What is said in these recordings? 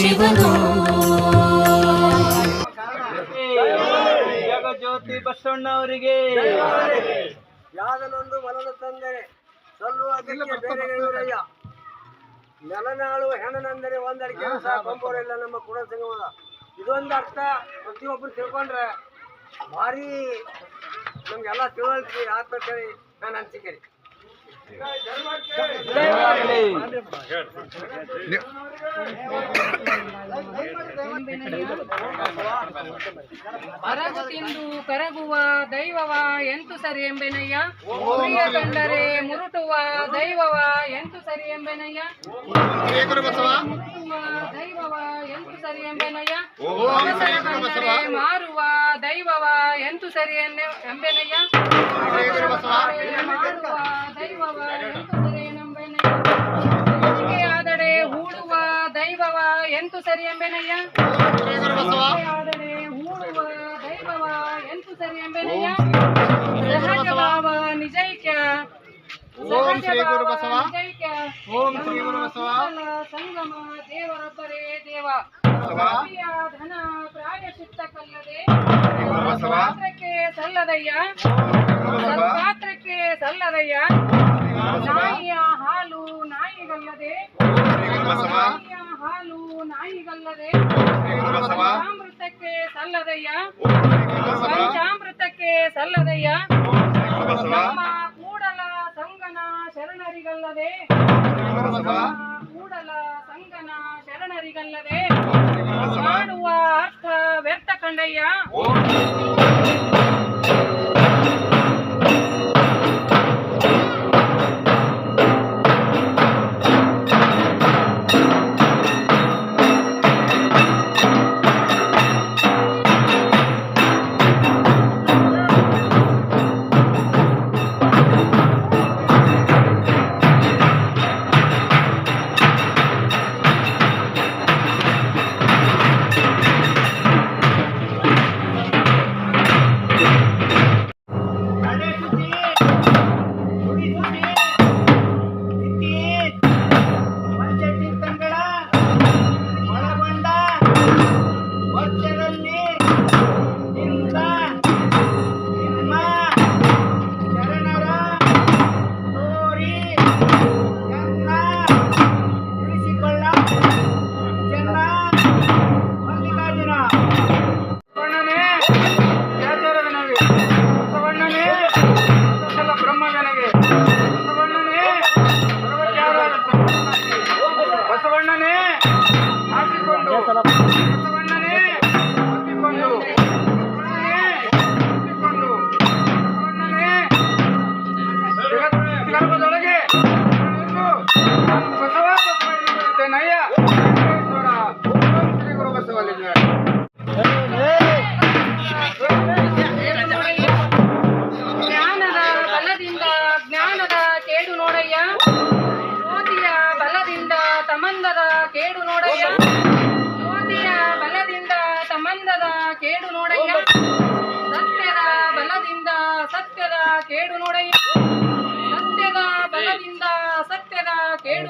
ಶಿವಗೋ ಜಗಜ್ಯೋತಿ ಬಸವಣ್ಣ ಅವರಿಗೆ ಯಾದನೊಂದು ಮನದ ತಂದರೆ ಸಲ್ಲುವ ನೆಲನಾಳು ಹೆಣನೆಂದರೆ ಒಂದಡಿಕೆ ಕೆಲಸ ಕೊಂಬೋರಿಲ್ಲ ನಮ್ಮ ಕುಡ ಸಂಗಮದ ಇದೊಂದು ಅರ್ಥ ಪ್ರತಿಯೊಬ್ಬರು ತಿಳ್ಕೊಂಡ್ರೆ. ಭಾರಿ ನಮ್ಗೆಲ್ಲ ತಿಳುವಳಿಕೆ ಆತ್ಮಕರಿ ನಾನು ಅನ್ಸಿಕೆ. ರೀ ಅರಗು ತಿಂದು ಕರಗುವ ದೈವವ ಎಂತು ಸರಿ ಎಂಬೆನಯ್ಯ? ಪ್ರಿಯ ಕಂಡರೆ ಮುರುಟುವ ದೈವವ ಎಂತು ಸರಿ ಎಂಬೆನಯ್ಯ? ದೈವವ ಎಂತು ಸರಿ ಎಂಬೆನಯ್ಯ. ಅವಸರ ಮಾರುವ ದೈವವ ಎಂತು ಸರಿ ಎನ್ನೆ- ಎಂಬೆನಯ್ಯ. ಮಾರುವ ದೈವವ ಎಂತು ಸರಿ ಎಂಬೆನಯ್ಯ. ಆದಡೆ ಹೂಡುವ ದೈವವ ಎಂತು ಸರಿ ಎಂಬೆನಯ್ಯ. ಆದಡೆ ಹೂಡುವ ದೈವವ ಎಂತು ಸರಿ ಎಂಬೆನಯ್ಯ. ಸಹಜಭಾವ ನಿಜೈಕ್ಯ. ಓಂ ಶ್ರೀ ಗುರು ಬಸವ ಮಂಗಲ ಸಂಗಮ. ದೇವರೊಬ್ಬರೇ ದೇವ. ಸ್ವಾಮಿಯ ಧನ ಪ್ರಾಯ ಕಲ್ಲದೆ ಪಾತ್ರಕ್ಕೆ ಸಲ್ಲದಯ್ಯ. ಪಾತ್ರಕ್ಕೆ ಸಲ್ಲದಯ್ಯ. ನಾಯಿಯ ಹಾಲು ನಾಯಿಗಲ್ಲದೆ. ನಾಯಿಯ ಹಾಲು ನಾಯಿಗಲ್ಲದೆ. ಪಂಚಾಮೃತಕ್ಕೆ ಸಲ್ಲದಯ್ಯ. ಪಂಚಾಮೃತಕ್ಕೆ ಸಲ್ಲದಯ್ಯ. ನಮ್ಮ ಕೂಡಲ ಸಂಗನ ಶರಣರಿಗಲ್ಲದೆ. ಶರಣರಿಗಲ್ಲದೆ ಮಾಡುವ ಅರ್ಥ ವ್ಯರ್ಥ ಕಂಡಯ್ಯ.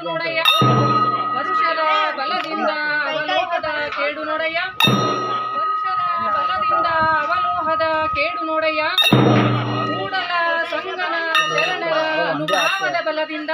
ನೋಡಯ್ಯ ವರುಷದ ಬಲದಿಂದ ಅವಲೋಹದ ಕೇಡು ನೋಡಯ್ಯ ವರುಷದ ಬಲದಿಂದ ಅವಲೋಹದ ಕೇಡು ನೋಡಯ್ಯ ಕೂಡಲ ಸಂಗನ ಶರಣರ ಅನುಭಾವದ ಬಲದಿಂದ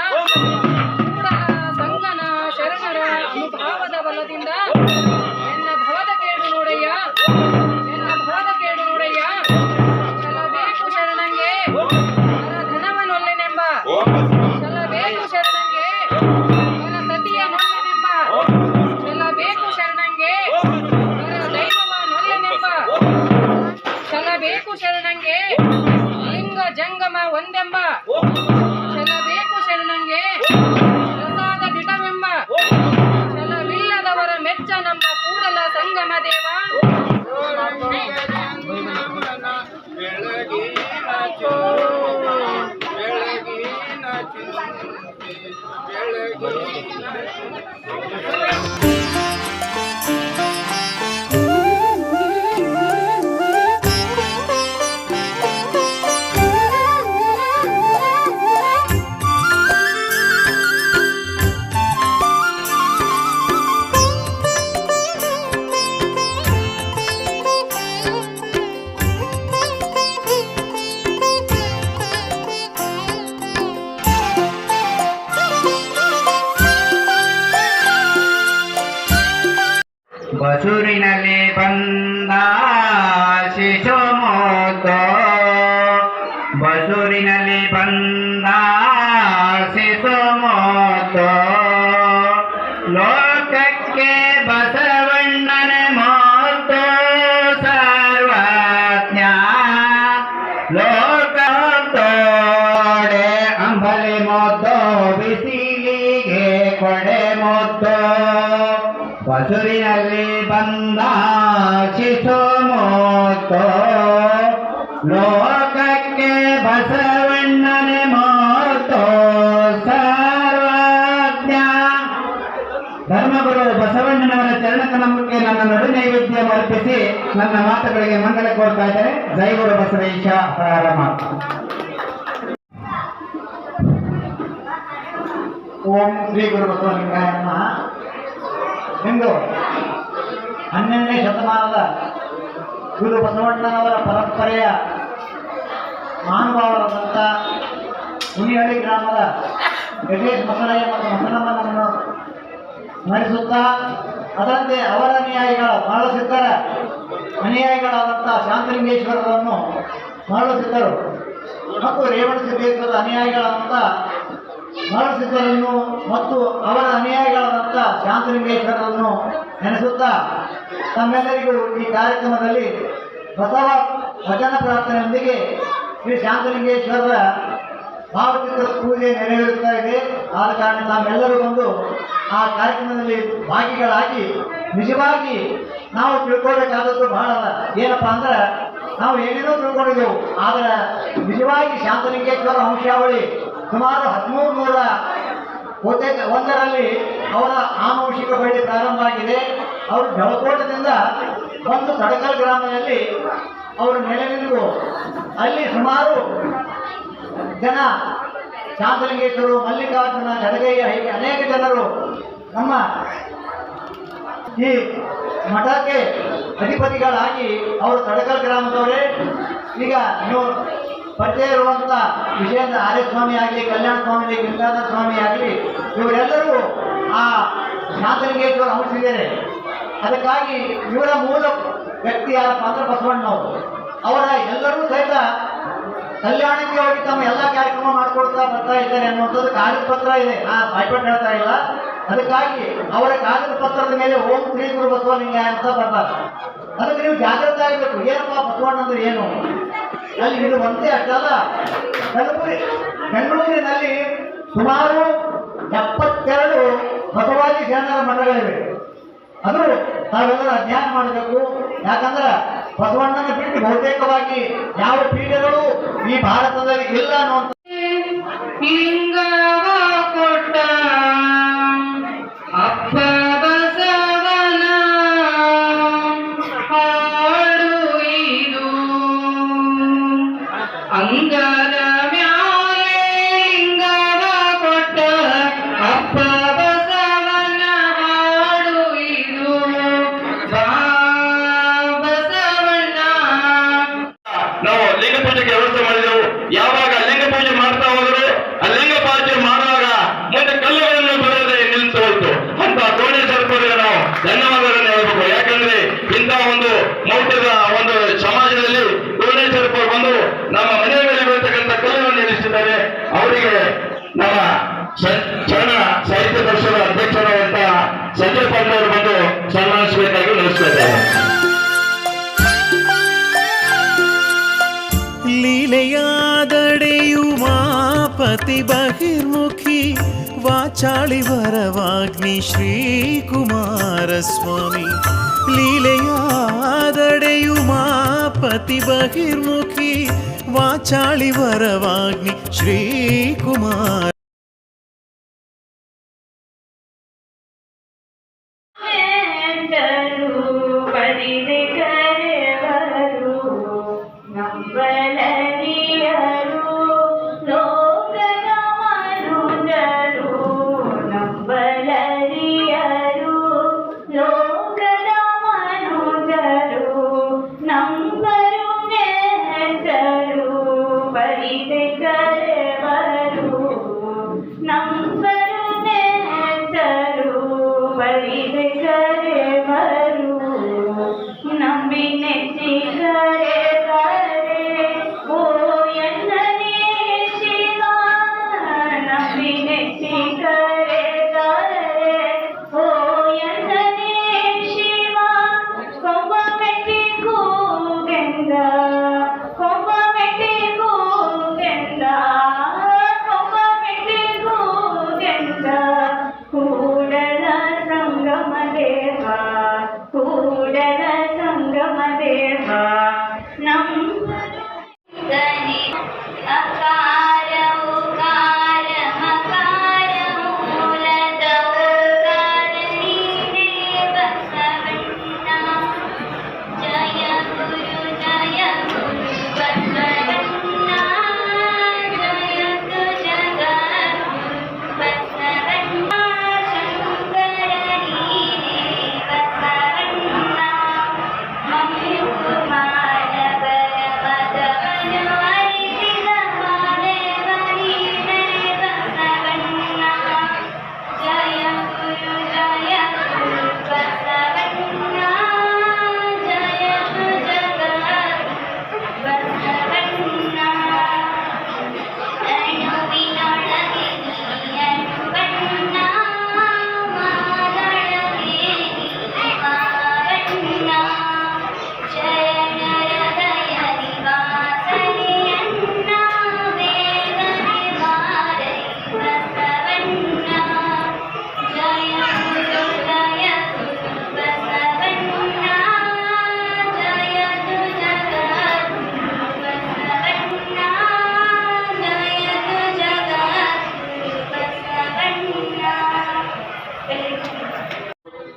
ಬಸುರಿನಲ್ಲಿ ಬಂದ ಶಿಶು ಮೊತ್ತು ಲೋಕಕ್ಕೆ ಬಸವಣ್ಣನೆ ಮೋತೋ. ಸರ್ವಜ್ಞ. ಧರ್ಮಗುರು ಬಸವಣ್ಣನವರ ಚರಣಕಲಂಬಕ್ಕೆ ನನ್ನ ನಡು ನೈವೇದ್ಯ ಅರ್ಪಿಸಿ ನನ್ನ ಮಾತುಗಳಿಗೆ ಮಂಗಲ ಕೋರ್ತಾ ಇದ್ದಾರೆ. ಜೈ ಗುರು ಬಸವೇಶ. ಪ್ರಾರಂಭ. ಓಂ ಶ್ರೀ ಗುರು ಬಸವಲಿಂಗಾಯ ಇಂದು ಹನ್ನೆರಡನೇ ಶತಮಾನದ ಗುರು ಬಸವಣ್ಣನವರ ಪರಂಪರೆಯ ಮಹಾನುಭಾವರಾದಂಥ ಹುಣಿಹಳ್ಳಿ ಗ್ರಾಮದ ಗಣೇಶ್ ಮಸರಯ್ಯ ಮತ್ತು ಮಸನಮ್ಮನನ್ನು ಸ್ಮರಿಸುತ್ತಾ ಅದರಂತೆ ಅವರ ಅನುಯಾಯಿಗಳ ಮರಳು ಸಿದ್ಧರ ಅನುಯಾಯಿಗಳಾದಂಥ ಶಾಂತಲಿಂಗೇಶ್ವರರನ್ನು ಮರಳು ಸಿದ್ಧರು ಮತ್ತು ರೇವಣ ಸಿದ್ದೇಶ್ವರದ ಅನುಯಾಯಿಗಳಾದಂಥ ಮರಳು ಮತ್ತು ಅವರ ಅನುಯಾಯಿಗಳಾದಂಥ ಶಾಂತಲಿಂಗೇಶ್ವರರನ್ನು ನೆನೆಸುತ್ತಾ ತಮ್ಮೆಲ್ಲರಿಗೂ ಈ ಕಾರ್ಯಕ್ರಮದಲ್ಲಿ ಬಸವ ಭಜನ ಪ್ರಾರ್ಥನೆಯೊಂದಿಗೆ ಶ್ರೀ ಶಾಂತಲಿಂಗೇಶ್ವರರ ಭಾವಚಿತ್ರ ಪೂಜೆ ನೆರವೇರುತ್ತಾ ಇದೆ. ಆದ ಕಾರಣ ತಾವೆಲ್ಲರೂ ಬಂದು ಆ ಕಾರ್ಯಕ್ರಮದಲ್ಲಿ ಭಾಗಿಗಳಾಗಿ ನಿಜವಾಗಿ ನಾವು ತಿಳ್ಕೊಳ್ಬೇಕಾದದ್ದು ಬಹಳ ಏನಪ್ಪ ಅಂದ್ರೆ ನಾವು ಏನೇನೋ ತಿಳ್ಕೊಂಡಿದ್ದೆವು, ಆದರೆ ನಿಜವಾಗಿ ಶಾಂತಲಿಂಗೇಶ್ವರ ವಂಶಾವಳಿ ಸುಮಾರು ಹದಿಮೂರು ನೂರ ಒಂದೇ ಒಂದರಲ್ಲಿ ಅವರ ಆನುವಂಶಿಕ ಬಳ್ಳಿ ಪ್ರಾರಂಭ ಆಗಿದೆ. ಅವರು ಜಲಕೋಟದಿಂದ ಒಂದು ತಡಕಲ್ ಗ್ರಾಮದಲ್ಲಿ ಅವರು ನೆಲೆ ನಿಂತು ಅಲ್ಲಿ ಸುಮಾರು ಜನ ಶಾಂತಲಿಂಗೇಶ್ವರು ಮಲ್ಲಿಕಾರ್ಜುನ ಗಡಗಯ್ಯ ಹೀಗೆ ಅನೇಕ ಜನರು ನಮ್ಮ ಈ ಮಠಕ್ಕೆ ಅಧಿಪತಿಗಳಾಗಿ ಅವರು ತಡಕಲ್ ಗ್ರಾಮದವರೇ. ಈಗ ನೀವು ಪರಿಚಯ ಇರುವಂಥ ವಿಜಯದ ಆರ್ಯಸ್ವಾಮಿ ಆಗಲಿ, ಕಲ್ಯಾಣ ಸ್ವಾಮಿ ಗಂಗಾಧರ ಸ್ವಾಮಿ ಆಗಲಿ, ಇವರೆಲ್ಲರೂ ಆ ಶಾಂತಲಿಂಗೇಶ್ವರ ಅಂಶಿದ್ದಾರೆ ಅದಕ್ಕಾಗಿ ಇವರ ಮೂಲ ವ್ಯಕ್ತಿಯಾದ ಪಾತ್ರ ಬಸವಣ್ಣ ಅವರ. ಎಲ್ಲರೂ ಸಹಿತ ಕಲ್ಯಾಣಕ್ಕೆ ಹೋಗಿ ತಮ್ಮ ಎಲ್ಲ ಕಾರ್ಯಕ್ರಮ ಮಾಡ್ಕೊಳ್ತಾ ಬರ್ತಾ ಇದ್ದಾರೆ ಅನ್ನುವಂಥದ್ದು ಕಾಗದ ಪತ್ರ ಇದೆ. ಆ ಬಾಯ್ಪಟ್ಟು ಹೇಳ್ತಾ ಇಲ್ಲ. ಅದಕ್ಕಾಗಿ ಅವರ ಕಾಗದ ಪತ್ರದ ಮೇಲೆ ಓಂ ಶ್ರೀ ಗುರು ಬಸವಲಿಂಗ ಅಂತ ಬರ್ತಾರೆ. ಅದಕ್ಕೆ ನೀವು ಜಾಗೃತ ಆಗಬೇಕು. ಏನಪ್ಪ ಬಸವಣ್ಣ ಅಂದ್ರೆ ಏನು? ಅಲ್ಲಿ ಇದು ಒಂದೇ ಅಷ್ಟಲ್ಲ ಕಲಬುರಗಿ. ಬೆಂಗಳೂರಿನಲ್ಲಿ ಸುಮಾರು ಎಪ್ಪತ್ತೆರಡು ಬಸವಾದಿ ಶರಣರ ಮಠಗಳಿವೆ. ಅದು ನಾವೆಲ್ಲರೂ ಅಧ್ಯಯನ ಮಾಡಬೇಕು. ಯಾಕಂದ್ರೆ ಬಸವಣ್ಣನ ಬಿಟ್ಟು ಬಹುತೇಕವಾಗಿ ಯಾವ ಪೀಠಗಳು ಈ ಭಾರತದಲ್ಲಿ ಇಲ್ಲ ಅನ್ನುವಂಥ ಹಿಂಗ ಕೊಟ್ಟ ಅವರಿಗೆ ನಮ್ಮ ಸ- ಶರಣ ಸಾಹಿತ್ಯ ಪರಿಷದ ಅಧ್ಯಕ್ಷರಾದಂತ ಸಂಜಯ್ ಪಾಟೀಲ್ ಅವರು ಬಂದು ಸನ್ಮಾನಿಸಬೇಕಾಗಿ ನಡೆಸ್ತಾ ಲೀಲೆಯಾದಡೆಯುಮಾಪತಿ ಬಹಿರ್ಮುಖಿ ವಾಚಾಳಿ ವರವಾಗ್ನಿ ಶ್ರೀಕುಮಾರ ಸ್ವಾಮಿ ಲೀಲೆಯಾದಡೆಯುಮಾಪತಿ ಬಹಿರ್ಮುಖಿ വാചാളി വരവാഗ്നി ശ്രീകുമാർ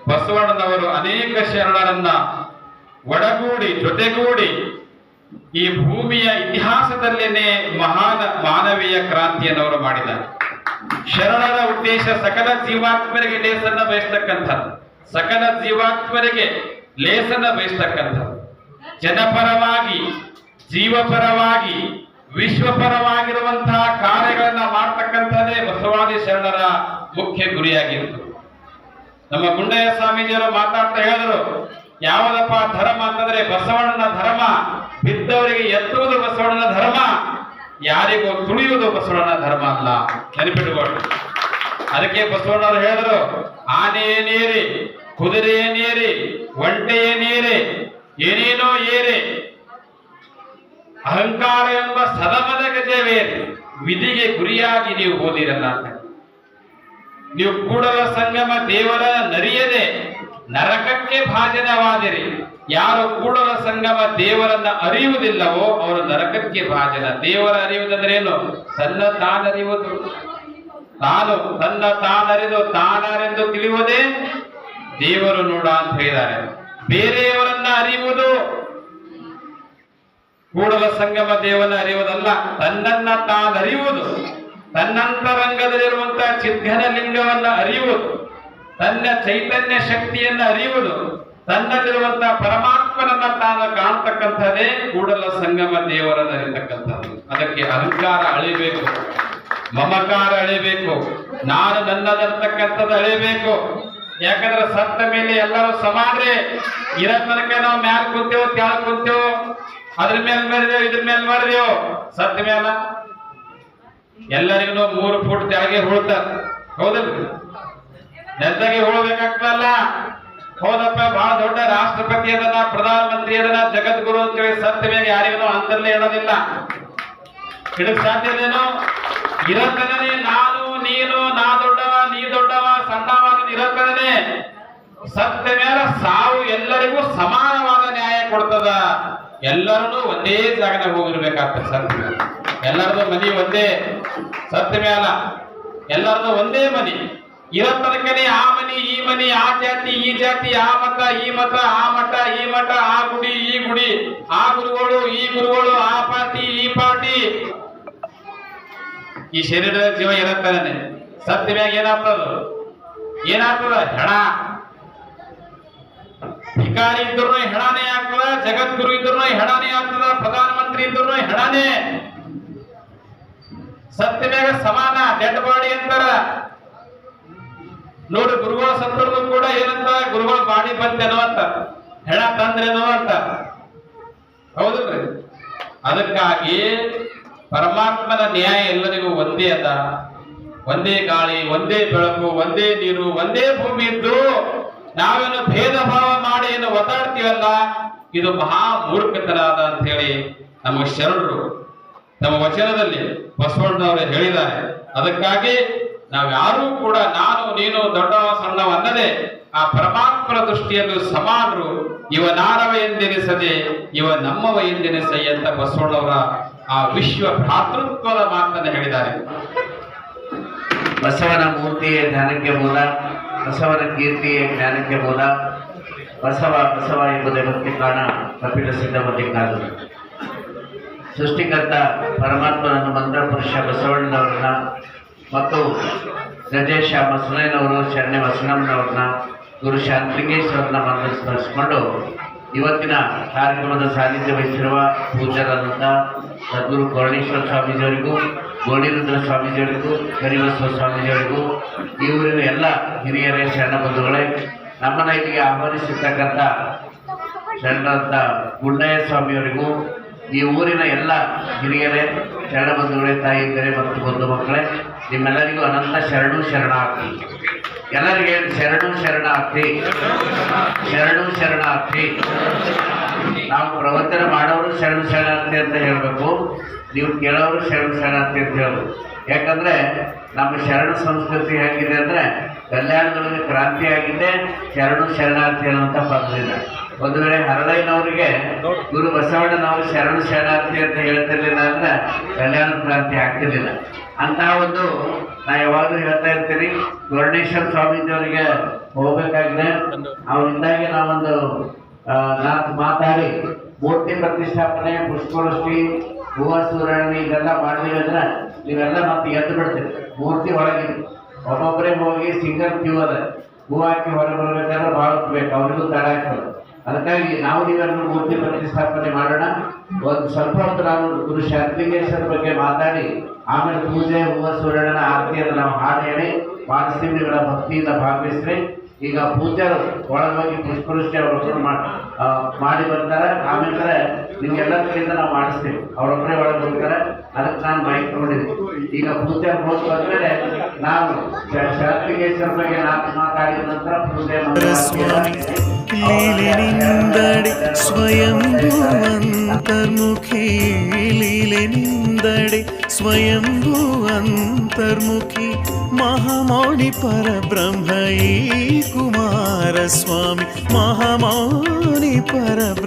ಬಸವಣ್ಣನವರು ಅನೇಕ ಶರಣರನ್ನ ಒಡಗೂಡಿ, ಜೊತೆಗೂಡಿ ಈ ಭೂಮಿಯ ಇತಿಹಾಸದಲ್ಲೇನೆ ಮಹಾನ್ ಮಾನವೀಯ ಕ್ರಾಂತಿಯನ್ನವರು ಮಾಡಿದ್ದಾರೆ. ಶರಣರ ಉದ್ದೇಶ ಸಕಲ ಜೀವಾತ್ಮರಿಗೆ ಲೇಸನ್ನ ಬಯಸ್ತಕ್ಕಂಥದ್ದು. ಸಕಲ ಜೀವಾತ್ಮರಿಗೆ ಲೇಸನ್ನ ಬಯಸ್ತಕ್ಕಂಥದ್ದು. ಜನಪರವಾಗಿ, ಜೀವಪರವಾಗಿ, ವಿಶ್ವಪರವಾಗಿರುವಂತಹ ಕಾರ್ಯಗಳನ್ನ ಮಾಡ್ತಕ್ಕಂಥದ್ದೇ ಬಸವಾದಿ ಶರಣರ ಮುಖ್ಯ ಗುರಿಯಾಗಿತ್ತು ನಮ್ಮ ಗುಂಡಯ್ಯ ಸ್ವಾಮೀಜಿಯವರು ಮಾತಾಡ್ತಾ ಹೇಳಿದ್ರು, ಯಾವುದಪ್ಪ ಧರ್ಮ ಅಂತಂದ್ರೆ ಬಸವಣ್ಣನ ಧರ್ಮ, ಬಿದ್ದವರಿಗೆ ಎತ್ತುವುದು ಬಸವಣ್ಣನ ಧರ್ಮ, ಯಾರಿಗೂ ತುಳಿಯುವುದು ಬಸವಣ್ಣನ ಧರ್ಮ ಅಲ್ಲ. ನೆನಪಿಟ್ಕೊಳ್ಳಿ. ಅದಕ್ಕೆ ಬಸವಣ್ಣವರು ಹೇಳಿದ್ರು, ಆನೆಯೇ ನೀರಿ ಕುದುರೆಯೇ ನೀರಿ, ಒಂಟೆಯೇ ನೀರಿ, ಏನೇನೋ ಏರಿ. ಅಹಂಕಾರ ಎಂಬ ಸದಮದ ಗಜವೇರಿ, ವಿಧಿಗೆ ಗುರಿಯಾಗಿ ನೀವು ಓದಿರಲ್ಲ ನೀವು ಕೂಡಲ ಸಂಗಮ ದೇವರ ನರಿಯದೆ, ನರಕಕ್ಕೆ ಭಾಜನವಾದಿರಿ. ಯಾರು ಕೂಡಲ ಸಂಗಮ ದೇವರನ್ನ ಅರಿಯುವುದಿಲ್ಲವೋ ಅವರು ನರಕಕ್ಕೆ ಭಾಜನ. ದೇವರ ಅರಿಯುವುದಂದ್ರೆ ಏನು ತನ್ನ ತಾನರಿಯುವುದು. ತಾನು ತನ್ನ ತಾನರಿದು ತಾನರೆಂದು ತಿಳಿಯುವುದೇ ದೇವರು ನೋಡ ಅಂತ ಹೇಳಿದ್ದಾರೆ. ಬೇರೆಯವರನ್ನ ಅರಿಯುವುದು ಕೂಡಲ ಸಂಗಮ ದೇವನ ಅರಿಯುವುದಲ್ಲ, ತನ್ನನ್ನ ತಾನರಿಯುವುದು. ತನ್ನಂತರಂಗದಲ್ಲಿರುವಂತಹ ಚಿದ್ಘನ ಲಿಂಗವನ್ನ ಅರಿಯುವುದು, ತನ್ನ ಚೈತನ್ಯ ಶಕ್ತಿಯನ್ನ ಅರಿಯುವುದು ತನ್ನಲ್ಲಿರುವಂತಹ ಪರಮಾತ್ಮನನ್ನ ತಾನು ಕಾಣ್ತಕ್ಕಂಥದ್ದೇ ಕೂಡಲ ಸಂಗಮ ದೇವರನ್ನ ಅದಕ್ಕೆ ಅಹಂಕಾರ ಅಳಿಬೇಕು, ಮಮಕಾರ ಅಳಿಬೇಕು, ನಾನು ನನ್ನದರ್ತಕ್ಕಂಥದ್ದು ಅಳಿಬೇಕು. ಯಾಕಂದ್ರೆ ಸತ್ತ ಮೇಲೆ ಎಲ್ಲರೂ ಸಮಾನ್ರೆ. ಇರೋ ತನಕ ನಾವು ಮ್ಯಾಲ್ ಕುಂತೇವು ತ್ಯಾಳ್ ಕುಂತೇವು, ಅದ್ರ ಮೇಲೆ ಮಾಡಿದೆವು ಇದ್ರ ಮೇಲೆ ಮಾಡಿದೆವು ಸತ್ತ ಮೇಲ ಎಲ್ಲರಿಗೂ ಮೂರು ಫುಟ್ ತೆಳಗೆ ಹೋಳ್ತ. ಹೌದಲ್ರಿ ನೆಲದಾಗೆ ಉಳ್ಬೇಕಾಗ್ತಲ್ಲ ಹೌದಪ್ಪ, ಬಹಳ ದೊಡ್ಡ ರಾಷ್ಟ್ರಪತಿ ಅದನ್ನ ಪ್ರಧಾನ ಮಂತ್ರಿ ಅದನ್ನ, ಜಗದ್ಗುರು ಅಂತೇಳಿ ಸತ್ಯ ಮೇಲೆ ಯಾರಿಗೂ ಅಂತಲ್ಲೇ ಇಡೋದಿಲ್ಲ. ಇಡಕ್ ಸಾಧ್ಯದೇನೋ ಇರತನೇ ನಾನು, ನೀನು, ನಾ ದೊಡ್ಡವ, ನೀ ದೊಡ್ಡವ, ಸಣ್ಣವ ಅನ್ನೋದು ಸತ್ಯ ಮೇಲೆ ಸಾವು ಎಲ್ಲರಿಗೂ ಸಮಾನವಾದ ನ್ಯಾಯ ಕೊಡ್ತದ. ಎಲ್ಲರೂ ಒಂದೇ ಜಾಗದಾಗ ಹೋಗಿರ್ಬೇಕಾಗ್ತದೆ ಸತ್ಯ ಎಲ್ಲರದು ಮನೆ ಒಂದೇ. ಸತ್ತ ಮೇಲ ಎಲ್ಲರದು ಒಂದೇ ಮನಿ. ಇರೋ ತನಕನೇ ಆ ಮನಿ, ಈ ಮನಿ, ಆ ಜಾತಿ, ಈ ಜಾತಿ, ಆ ಮತ, ಈ ಮತ, ಆ ಮಠ ಈ ಮಠ ಆ ಗುಡಿ, ಈ ಗುಡಿ, ಆ ಗುರುಗಳು, ಈ ಗುರುಗಳು, ಆ ಪಾರ್ಟಿ, ಈ ಪಾರ್ಟಿ. ಈ ಶರೀರದ ಜೀವ ಇರತ್ತಾನೆ ಸತ್ತ ಮ್ಯಾಗ ಏನಾಗ್ತದ? ಏನಾಗ್ತದ? ಹೆಣ. ಭಿಕಾರಿ ಇದ್ರು ಹೆಣಾನೇ ಆಗ್ತದ, ಜಗದ್ಗುರು ಇದ್ರು ಹೆಣಾನೇ ಆಗ್ತದ, ಪ್ರಧಾನಮಂತ್ರಿ ಇದ್ರು ಹೆಣಾನೇ. ಸತ್ತ ಸಮಾನ ಡೆಡ್ ಬಾಡಿ ಅಂತಾರ. ನೋಡಿ ಗುರುಗಳ ಸತ್ತರದು ಕೂಡ ಏನಂತ? ಗುರುಗಳ ಬಾಡಿ ಬಂತೇನೋ ಅಂತ. ಹೆಣ ತಂದ್ರೇನೋ ಅಂತ. ಹೌದಲ್ರಿ? ಅದಕ್ಕಾಗಿ ಪರಮಾತ್ಮನ ನ್ಯಾಯ ಎಲ್ಲರಿಗೂ ಒಂದೇ ಅದ. ಒಂದೇ ಗಾಳಿ, ಒಂದೇ ಬೆಳಕು, ಒಂದೇ ನೀರು, ಒಂದೇ ಭೂಮಿ ಇದ್ದು ನಾವೇನು ಭೇದ ಭಾವ ಮಾಡಿ ಏನು ಒತ್ತಾಡ್ತೀವಲ್ಲ ಇದು ಮಹಾ ಮೂರ್ಖತನ ಅದ ಅಂತ ಹೇಳಿ ನಮ್ಮ ಶರಣರು ನಮ್ಮ ವಚನದಲ್ಲಿ ಬಸವಣ್ಣವರು ಹೇಳಿದ್ದಾರೆ. ಅದಕ್ಕಾಗಿ ನಾವ್ಯಾರೂ ಕೂಡ ನಾನು, ನೀನು, ದೊಡ್ಡವ ಸಣ್ಣವ ಅನ್ನದೆ ಆ ಪರಮಾತ್ಮನ ದೃಷ್ಟಿಯನ್ನು ಸಮಾನರು. ಇವ ನಾರವ ಎಂದೆನಿಸದೆ, ಇವ ನಮ್ಮವ ಎಂದೆನಿಸೆ ಅಂತ ಬಸವಣ್ಣವರ ಆ ವಿಶ್ವ ಭ್ರಾತೃತ್ವದ ಮಾತನ್ನು ಹೇಳಿದ್ದಾರೆ. ಬಸವನ ಮೂರ್ತಿಯೇ ಜ್ಞಾನಕ್ಕೆ ಮೂಲ, ಬಸವನ ಕೀರ್ತಿಯೇ ಜ್ಞಾನಕ್ಕೆ ಮೂಲ. ಬಸವ ಬಸವ ಎಂಬುದೇ ಭಕ್ತಿ ಕಾಣ ಕಪಿಲ ಸಿದ್ಧಮತಿ ಕಾಲ ಸೃಷ್ಟಿಕರ್ತ ಪರಮಾತ್ಮನ ಮಂತ್ರ ಪುರುಷ ಬಸವಣ್ಣನವ್ರನ್ನ ಮತ್ತು ಗಜೇಶ ಬಸವಣ್ಣನವರು ಶರಣ್ಯ ಬಸವಣ್ಣನವ್ರನ್ನ ಗುರು ಶಾಂತಲಿಂಗೇಶ್ವರನ ಮಂತ್ರ ಸ್ಮರಿಸಿಕೊಂಡು ಇವತ್ತಿನ ಕಾರ್ಯಕ್ರಮದ ಸಾನ್ನಿಧ್ಯ ವಹಿಸಿರುವ ಪೂಜಾರಾದಂಥ ಸದ್ಗುರು ಕೋರಣೇಶ್ವರ ಸ್ವಾಮೀಜಿಯವರಿಗೂ, ಗೋಣಿರುದ್ರ ಸ್ವಾಮೀಜಿಯವರಿಗೂ ಕರಿಬಸವ ಸ್ವಾಮೀಜಿಯವರಿಗೂ, ಈ ಊರಿನ ಎಲ್ಲ ಹಿರಿಯರೇ, ಶರಣ ಬಂಧುಗಳೇ, ನಮ್ಮನ್ನ ಇಲ್ಲಿಗೆ ಆಹ್ವಾನಿಸಿರ್ತಕ್ಕಂಥ ಶರಣರಂತ ಗುಂಡಯ್ಯ ಸ್ವಾಮಿಯವರಿಗೂ ಈ ಊರಿನ ಎಲ್ಲ ಹಿರಿಯರೇ, ಶರಣ ಬಂಧುಗಳೇ ಬೇರೆ ಮತ್ತು ಬಂಧು ಮಕ್ಕಳೇ ನಿಮ್ಮೆಲ್ಲರಿಗೂ ಅನಂತ ಶರಣು ಶರಣಾರ್ಥಿ. ಎಲ್ಲರಿಗೆ ಶರಣು ಶರಣಾರ್ಥಿ. ಶರಣು ಶರಣಾರ್ಥಿ. ನಾವು ಪ್ರವಚನ ಮಾಡೋರು ಶರಣು ಶರಣಾರ್ಥಿ ಅಂತ ಹೇಳಬೇಕು. ನೀವು ಕೇಳೋರು ಶರಣು ಶರಣಾರ್ಥಿ ಅಂತ ಹೇಳಬೇಕು. ಯಾಕಂದರೆ ನಮ್ಮ ಶರಣ ಸಂಸ್ಕೃತಿ ಹೇಗಿದೆ ಅಂದರೆ, ಕಲ್ಯಾಣದೊಳಗೆ ಕ್ರಾಂತಿ ಆಗಿದೆ ಶರಣು ಶರಣಾರ್ಥಿ ಅನ್ನುವಂಥ ಪದದಿಂದ ಒಂದು ವೇಳೆ ಹರಳಯ್ಯನವರಿಗೆ ಗುರು ಬಸವಣ್ಣನವರು ಶರಣ ಶರಣಾರ್ಥಿ ಅಂತ ಹೇಳ್ತಿರ್ಲಿಲ್ಲ ಅಂದ್ರೆ ಕಲ್ಯಾಣ ಕ್ರಾಂತಿ ಆಗ್ತಿರ್ಲಿಲ್ಲ. ಅಂತ ಒಂದು ನಾ ಯಾವಾಗಲೂ ಹೇಳ್ತಾ ಇರ್ತೀನಿ ಸ್ವಾಮೀಜಿ ಸ್ವಾಮೀಜಿಯವರಿಗೆ ಹೋಗ್ಬೇಕಾಗಿದೆ. ಅವರಿಂದಾಗಿ ನಾವೊಂದು ನಾಲ್ಕು ಮಾತಾಡಿ, ಮೂರ್ತಿ ಪ್ರತಿಷ್ಠಾಪನೆ, ಪುಷ್ಪವೃಷ್ಟಿ ಹೂವ ಸೂರಣಿ ಇದೆಲ್ಲ ಮಾಡಿದ್ವಿ ಅಂದ್ರೆ ನೀವೆಲ್ಲ ಮತ್ತೆ ಎದ್ದು ಬಿಡ್ತೀರಿ. ಮೂರ್ತಿ ಒಳಗಿದೆ. ಒಬ್ಬೊಬ್ಬರೇ ಹೋಗಿ ಸಿಂಗಲ್ ಕ್ಯೂ ಅದ. ಹೂ ಹಾಕಿ ಹೊರಗೆ ಬರ್ಬೇಕಾದ್ರೆ ಭಾಳ ಬೇಕು ಅವ್ರಿಗೂ ತಡ ಆಗ್ತದೆ. ಅದಕ್ಕಾಗಿ ನಾವು ನೀವೆಲ್ಲರೂ ಮೂರ್ತಿ ಪ್ರತಿಷ್ಠಾಪನೆ ಮಾಡೋಣ. ಒಂದು ಸ್ವಲ್ಪ ಹೊತ್ತು ನಾವು ಗುರು ಶಾಂತಲಿಂಗೇಶ್ವರ ಬಗ್ಗೆ ಮಾತಾಡಿ, ಆಮೇಲೆ ಪೂಜೆ ಹೂವ ಸೂರ್ಯನ ಆರತಿಯನ್ನು ನಾವು ಹಾಡು ಹೇಳಿ ಭಕ್ತಿಯಿಂದ ಭಾಗವಹಿಸ್ರಿ. ಈಗ ಪೂಜೆ ಒಳಗಾಗಿ ಪುಷ್ಪೃಷ್ಟಿ ಅವರೊಬ್ಬರು ಮಾಡಿ ಬರ್ತಾರೆ. ಆಮೇಲೆ ನಿಮ್ಗೆಲ್ಲ ಕಡೆಯಿಂದ ನಾವು ಮಾಡಿಸ್ತೀವಿ. ಅವರೊಬ್ಬರೇ ಒಳಗೆ ಹೋಗ್ತಾರೆ. ಅದಕ್ಕೆ ನಾನು ಮೈಕ್ ನೋಡಿದ್ವಿ ಈಗ ಪೂಜಾರ್ ಹೋಗಿ ಬಂದ್ಮೇಲೆ ನಾವು ಶ- ಶಾಂತಿಗೇಶ್ವರ ಬಗ್ಗೆ ನಾಲ್ಕು ಮಾತಾಡಿದ ನಂತರ ಪೂಜೆ ಸ್ವಾಮಿ ಮಂಗಳಾರತಿ ಲೀಲೆನಿಂದಡೆ ಸ್ವಯಂಭೂ ಅಂತರ್ಮುಖಿ ಲೀಲೆನಿಂದಡೆ ಸ್ವಯಂಭೂ ಅಂತರ್ಮುಖಿ ಮಹಾಮೌನಿ ಪರಬ್ರಹ್ಮ ಈ ಕುಮಾರ ಸ್ವಾಮಿ ಮಹಾಮೌನಿ ಪರಬ್ರಹ್ಮ